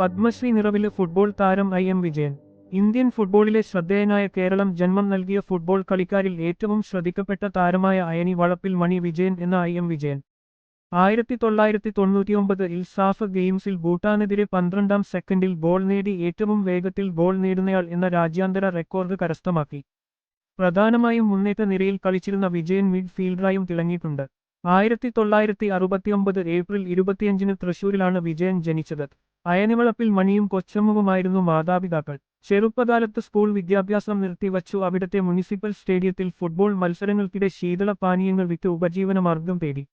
പത്മശ്രീ നിറവിൽ ഫുട്ബോൾ താരം I M Vijayan. Indian ഫുട്ബോളിലെ ശ്രദ്ധേയനായ കേരളം ജന്മം നൽകിയ ഫുട്ബോൾ കളിക്കാരിൽ ഏറ്റവും ശ്രദ്ധിക്കപ്പെട്ട താരമായ അയനി വളപ്പിൽ മണി വിജയൻ എന്ന ഐ എം വിജയൻ. ആയിരത്തി തൊള്ളായിരത്തി തൊണ്ണൂറ്റിയൊമ്പത് ഇൽ സാഫ് ഗെയിംസിൽ ഭൂട്ടാനെതിരെ പന്ത്രണ്ടാം സെക്കൻഡിൽ ബോൾ നേടി ഏറ്റവും വേഗത്തിൽ ബോൾ നേടുന്നയാൾ എന്ന രാജ്യാന്തര റെക്കോർഡ് കരസ്ഥമാക്കി. പ്രധാനമായും മുന്നേറ്റ നിരയിൽ കളിച്ചിരുന്ന വിജയൻ മിഡ് ഫീൽഡറായും തിളങ്ങിയിട്ടുണ്ട്. ആയിരത്തി തൊള്ളായിരത്തി അറുപത്തിയൊമ്പത് ഏപ്രിൽ ഇരുപത്തിയഞ്ചിന് തൃശൂരിലാണ് വിജയൻ ജനിച്ചത്. അയനിവളപ്പിൽ മണിയും കൊച്ചമ്മുവുമായിരുന്നു മാതാപിതാക്കൾ. ചെറുപ്പകാലത്ത് സ്കൂൾ വിദ്യാഭ്യാസം നിർത്തിവച്ചു. അവിടത്തെ മുനിസിപ്പൽ സ്റ്റേഡിയത്തിൽ ഫുട്ബോൾ മത്സരങ്ങൾക്കിടെ ശീതള പാനീയങ്ങൾ വിറ്റ് ഉപജീവനമാർഗം തേടി.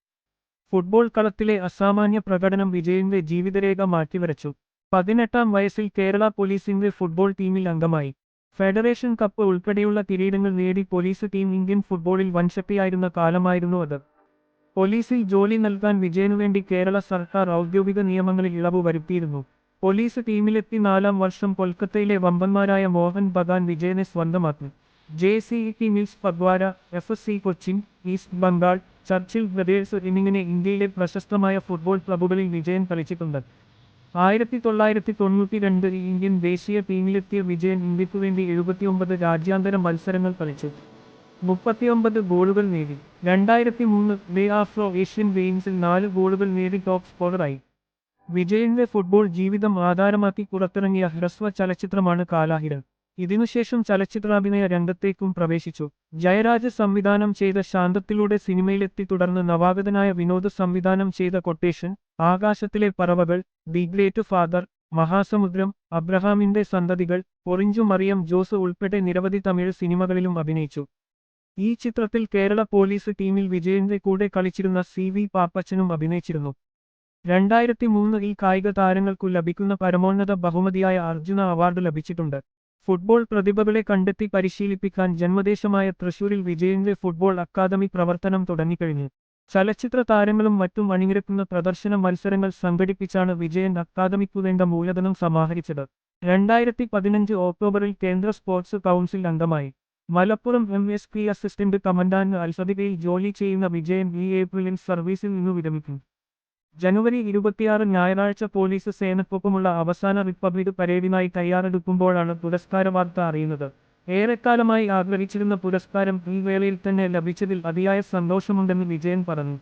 ഫുട്ബോൾ കളത്തിലെ അസാമാന്യ പ്രകടനം വിജയന്റെ ജീവിതരേഖ മാറ്റിവരച്ചു. പതിനെട്ടാം വയസ്സിൽ കേരള പോലീസിന്റെ ഫുട്ബോൾ ടീമിൽ അംഗമായി. ഫെഡറേഷൻ കപ്പ് ഉൾപ്പെടെയുള്ള കിരീടങ്ങൾ നേടി പോലീസ് ടീം ഇന്ത്യൻ ഫുട്ബോളിൽ വൻശക്തിയായിരുന്ന കാലമായിരുന്നു അത്. പോലീസിൽ ജോലി നൽകാൻ വിജയനുവേണ്ടി കേരള സർക്കാർ ഔദ്യോഗിക നിയമങ്ങളിൽ ഇളവ് വരുത്തിയിരുന്നു. പോലീസ് ടീമിലെത്തി നാലാം വർഷം കൊൽക്കത്തയിലെ വമ്പന്മാരായ മോഹൻ ബഗാൻ വിജയനെ സ്വന്തമാക്കി. J C E T mills Phagwara F S C Cochin east Bengal Churchill brothers എന്നിങ്ങനെ ഇന്ത്യയിലെ പ്രശസ്തമായ ഫുട്ബോൾ ക്ലബ്ബുകളിൽ വിജയൻ കളിച്ചിട്ടുണ്ട്. ആയിരത്തി തൊള്ളായിരത്തി തൊണ്ണൂറ്റി രണ്ട് ഇന്ത്യൻ ദേശീയ ടീമിലെത്തിയ വിജയൻ ഇന്ത്യക്കു വേണ്ടി എഴുപത്തിയൊമ്പത് രാജ്യാന്തര മത്സരങ്ങൾ കളിച്ചു. മുപ്പത്തിയൊമ്പത് ഗോളുകൾ നേടി. രണ്ടായിരത്തി മൂന്ന് മേ ആഫ്രോ ഏഷ്യൻ ഗെയിംസിൽ നാല് ഗോളുകൾ നേടി ടോപ്പ് സ്കോററായി. വിജയന്റെ ഫുട്ബോൾ ജീവിതം ആധാരമാക്കി പുറത്തിറങ്ങിയ ഹ്രസ്വ ചലച്ചിത്രമാണ് കാലാഹിരൻ ഇതിനുശേഷം ചലച്ചിത്രാഭിനയ രംഗത്തേക്കും പ്രവേശിച്ചു. ജയരാജ് സംവിധാനം ചെയ്ത ശാന്തത്തിലൂടെ സിനിമയിലെത്തി തുടർന്ന് നവാഗതനായ വിനോദ് സംവിധാനം ചെയ്ത കൊട്ടേഷൻ ആകാശത്തിലെ പറവകൾ ദി ഗ്രേറ്റ് ഫാദർ മഹാസമുദ്രം അബ്രഹാമിന്റെ സന്തതികൾ പൊറിഞ്ചു മറിയം ജോസ് ഉൾപ്പെടെ നിരവധി തമിഴ് സിനിമകളിലും അഭിനയിച്ചു. ഈ ചിത്രത്തിൽ കേരള പോലീസ് ടീമിൽ വിജയന്റെ കൂടെ കളിച്ചിരുന്ന സി വി പാപ്പച്ചനും അഭിനയിച്ചിരുന്നു. രണ്ടായിരത്തി മൂന്ന് ഈ കായിക താരങ്ങൾക്കു ലഭിക്കുന്ന പരമോന്നത ബഹുമതിയായ അർജുന അവാർഡ് ലഭിച്ചിട്ടുണ്ട്. ഫുട്ബോൾ പ്രതിഭകളെ കണ്ടെത്തി പരിശീലിപ്പിക്കാൻ ജന്മദേശമായ തൃശൂരിൽ വിജയന്റെ ഫുട്ബോൾ അക്കാദമി പ്രവർത്തനം തുടങ്ങിക്കഴിഞ്ഞു. ചലച്ചിത്ര താരങ്ങളും മറ്റും അണിനിരക്കുന്ന പ്രദർശന മത്സരങ്ങൾ സംഘടിപ്പിച്ചാണ് വിജയൻ അക്കാദമിക്കു വേണ്ട മൂലധനം സമാഹരിച്ചത്. രണ്ടായിരത്തി പതിനഞ്ച് ഒക്ടോബറിൽ കേന്ദ്ര സ്പോർട്സ് കൗൺസിൽ അംഗമായി. Malappuram M S P assistant commandant അൽസദികയിൽ ജോലി ചെയ്യുന്ന വിജയൻ ഈ ഏപ്രിലിൽ സർവീസിൽ നിന്ന് വിരമിക്കും. ജനുവരി ഇരുപത്തിയാറ് ഞായറാഴ്ച പോലീസ് സേനക്കൊപ്പമുള്ള അവസാന റിപ്പബ്ലിക് പരേഡിനായി തയ്യാറെടുക്കുമ്പോഴാണ് പുരസ്കാര വാർത്ത അറിയുന്നത്. ഏറെക്കാലമായി ആഗ്രഹിച്ചിരുന്ന പുരസ്കാരം ഈ വേളയിൽ തന്നെ ലഭിച്ചതിൽ അതിയായ സന്തോഷമുണ്ടെന്ന് വിജയൻ പറഞ്ഞു.